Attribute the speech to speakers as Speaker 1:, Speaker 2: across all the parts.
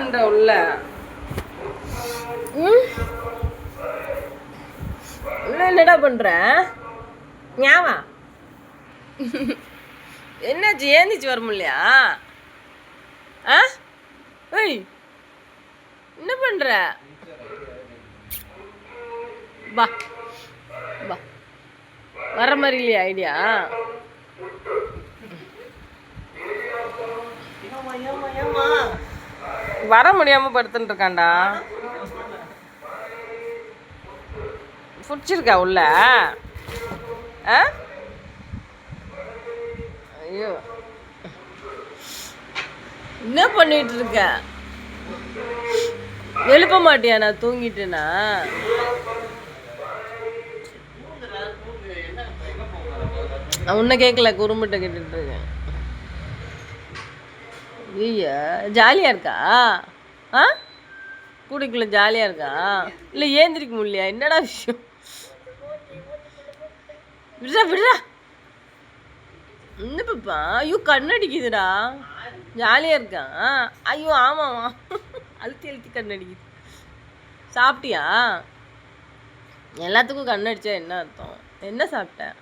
Speaker 1: பண்ற உள்ள ம்? உள்ள என்னடா பண்ற? ஞாவா என்னாச்சு? ஏந்திச்சு வர முடியலையா? ஆ? ஏய் என்ன பண்ற? பா பா வர மாதிரி இல்லையா ஐடியா? வர முடியாமல் படுத்துட்டு இருக்காண்டா பிடிச்சிருக்கா உள்ள? ஆ? ஐயோ. என்ன பண்ணிட்டு இருக்க எழுப்ப மாட்டியா நான் தூங்கிட்டேனா? நான் உன்னை கேட்கல குறும்பிட்ட கேட்டுட்டு இருக்கேன் ஐயா ஜாலியாக இருக்கா? ஆ? கூடைக்குள்ள ஜாலியாக இருக்கா? இல்லை ஏந்திரிக்க முடியலையா? என்னடா விஷயம்? விடுறா விடுறா என்ன பாப்பா? ஐயோ கண்ணடிக்குதுடா. ஜாலியாக இருக்கான் ஐயோ ஆமாம்மா அழுத்தி அழுத்தி கண்ணடிக்குது. சாப்பிட்டியா? எல்லாத்துக்கும் கண்ணடிச்சா என்ன அர்த்தம்? என்ன சாப்பிட்ட?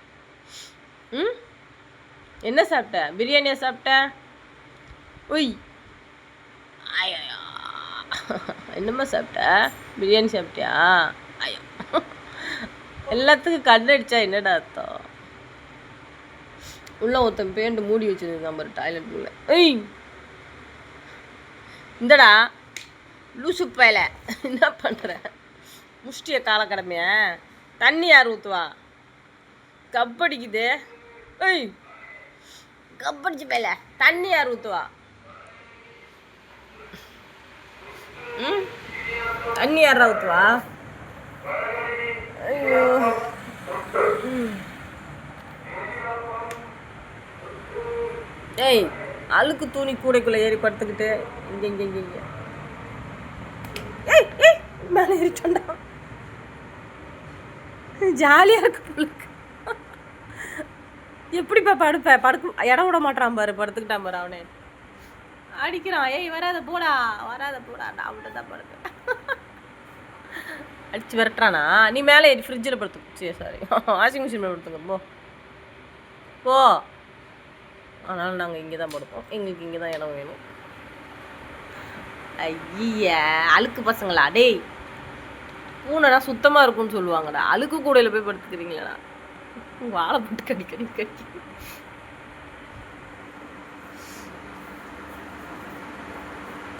Speaker 1: ம்? என்ன சாப்பிட்ட? பிரியாணியா சாப்பிட்ட? ஒய் ஐயோ என்னம்மா சாப்பிட்ட? பிரியாணி சாப்பிட்டியா? ஐயோ. எல்லாத்துக்கும் கண்ணடிச்சா என்னடா அர்த்தம்? உள்ள ஒருத்தன் பேண்ட் மூடி வச்சுருக்கான் பாரு டாய்லெட் உள்ள. ஏய் இந்தடா. லூசு பயல. என்ன பண்ற? முஷ்டிய காலக்கடமைய? தண்ணி யார் ஊத்துவா? கப்படிக்குது ஏய் கப்படிச்சு பயல. தண்ணி யார் ஊற்றுவா ம்? தண்ணி யாரா ஊத்துவா? ஐயோ. ம். ஏய் அழுக்கு துணி கூடைக்குள்ள ஏறி படுத்துக்கிட்டு இங்க இங்க இங்க இங்க. ஏய் ஏய் மேலே ஏறிட்டோண்டா ஜாலியாக இருக்கு பிள்ளைக்கு எப்படிப்பா படுப்ப? படுக்க இடம் விட மாட்டான் பாரு படுத்துக்கிட்டான் பாரு அவனே. அடிக்கிறான் ஏய் வராத போடா. வராத போடா. நான் மட்டும் தான் படுப்பேன் அடிச்சு விரட்டுறானா? நீ மேலே ஏறி ஃப்ரிட்ஜில் படுத்து சரி சாரி வாஷிங் மிஷின் படுத்துங்க போ. போ. அதனால் நாங்கள் இங்கே தான் படுப்போம். எங்களுக்கு இங்கே தான் இடம் வேணும். ஐய அழுக்கு பசங்களா? டேய் பூனைனா சுத்தமாக இருக்கும்னு சொல்லுவாங்கடா. அழுக்கு கூடையில் போய் படுத்துக்கிறீங்களா வாழை போட்டு கடி கடி கடி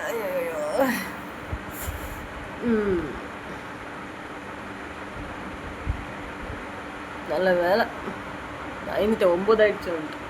Speaker 1: ஐயோ ம் நல்ல வேலை. பயந்துட்டேன் ஒம்பது ஆயிடுச்சு வந்துட்டு.